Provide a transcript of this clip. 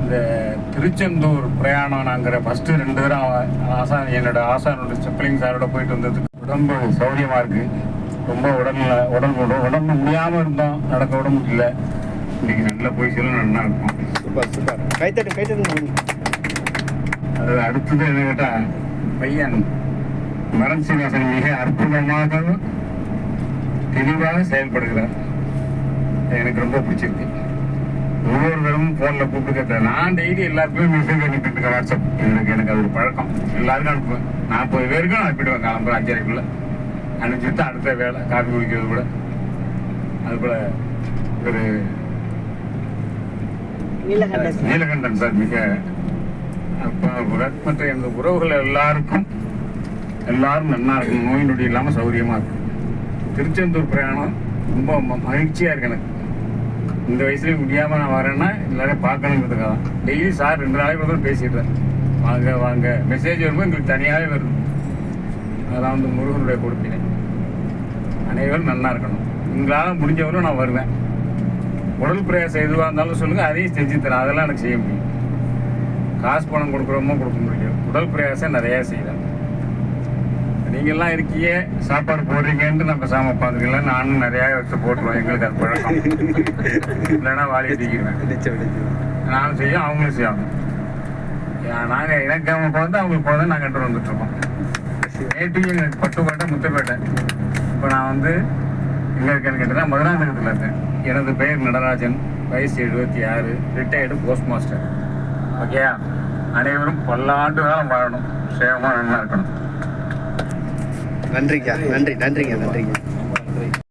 இந்த திருச்செந்தூர் பிரயாணம் நாங்கிற ஃபஸ்ட்டு ரெண்டு தரம் ஆசான் என்னோட ஆசானோட செப்பலிங் சாரோட போயிட்டு வந்ததுக்கு உடம்பு சௌரியமாக இருக்கு. ரொம்ப உடல்ல உடல் உட- உடம்பு முடியாமல் இருந்தோம். நடக்க விட முடியல. இன்னைக்கு நல்லா போய் சொல்ல நல்லா இருக்கும் சூப்பர் சூப்பர். கைத்தட்டு கைத்தட்டு அது அடுத்தது என்ன கேட்டால் பையன் மரன் சீனிவாசன் மிக அற்புதமாக தெளிவாக செயல்படுகிறார். எனக்கு ரொம்ப பிடிச்சிருக்கு. ஒவ்வொரு தடவும் ஃபோனில் கூப்பிட்டு கேட்டேன். நான் டெய்லி எல்லாருக்குமே மெசேஜ் அனுப்பிட்டு இருக்கேன் வாட்ஸ்அப் எனக்கு எனக்கு அது ஒரு பழக்கம். எல்லாருக்கும் அனுப்புவேன் நாற்பது பேருக்கும் அனுப்பிடுவேன் கிளம்புற அஞ்சரைக்குள்ள. அனுப்பிச்சுட்டு அடுத்த வேலை காஃபி குடிக்கிறது கூட. அது போல ஒரு நீலகண்டன் சார். மிக மற்ற எனது உறவுகள் எல்லாருக்கும் எல்லாரும் நல்லா இருக்கும். நோய் நொடி இல்லாமல் சௌரியமாக இருக்கும். திருச்செந்தூர் பிரயாணம் ரொம்ப மகிழ்ச்சியா இருக்கு எனக்கு. இந்த வயசுலேயும் முடியாமல் நான் வரேன்னா எல்லாரையும் பார்க்கணுங்கிறதுக்காக தான். டெய்லி சார் ரெண்டு நாளைக்கு ஒரு பேசிடுறேன் வாங்க வாங்க. மெசேஜ் வரும்போது எங்களுக்கு தனியாகவே வரும் அதெல்லாம் வந்து முருகனுடைய கொடுப்பினை. அனைவரும் நல்லா இருக்கணும். உங்களால் முடிஞ்சவரும் நான் வருவேன். உடல் பிரயாசம் எதுவாக இருந்தாலும் சொல்லுங்கள் அதையும் செஞ்சு தரேன். அதெல்லாம் எனக்கு செய்ய முடியும். காசு பணம் கொடுக்குறோமோ கொடுக்க முடியும் உடல் பிரயாசம் நிறையா செய்வேன். நீங்கெல்லாம் இருக்கீங்க சாப்பாடு போடுறீங்கன்னு நம்ம சாம உட்காந்துக்கலாம் நானும் நிறையா வச்சு போட்டுருவோம் எங்களுக்கு அது பழக்கம். இல்லைன்னா வெடிச்சு வெடிச்சு நானும் செய்யும் அவங்களும் செய்யணும் நாங்கள் எனக்கு அவங்க பிறந்து அவங்களுக்கு பிறந்து நாங்கள் கண்டு வந்துட்டு இருக்கோம். நேற்று எனக்கு பட்டுக்கோட்டை முத்துப்பேட்டை இப்போ நான் வந்து எங்கே இருக்கேன்னு கேட்டேன்னா மதுராந்தகத்தில் இருக்கேன். எனது பெயர் நடராஜன். வயசு எழுபத்தி ஆறு. ரிட்டையர்டு போஸ்ட் மாஸ்டர் ஓகேயா அனைவரும் பல்லாண்டு காலம் வாழணும். சேவமாக நல்லா இருக்கணும். நன்றிக்கா. நன்றி நன்றிங்க நன்றிங்க.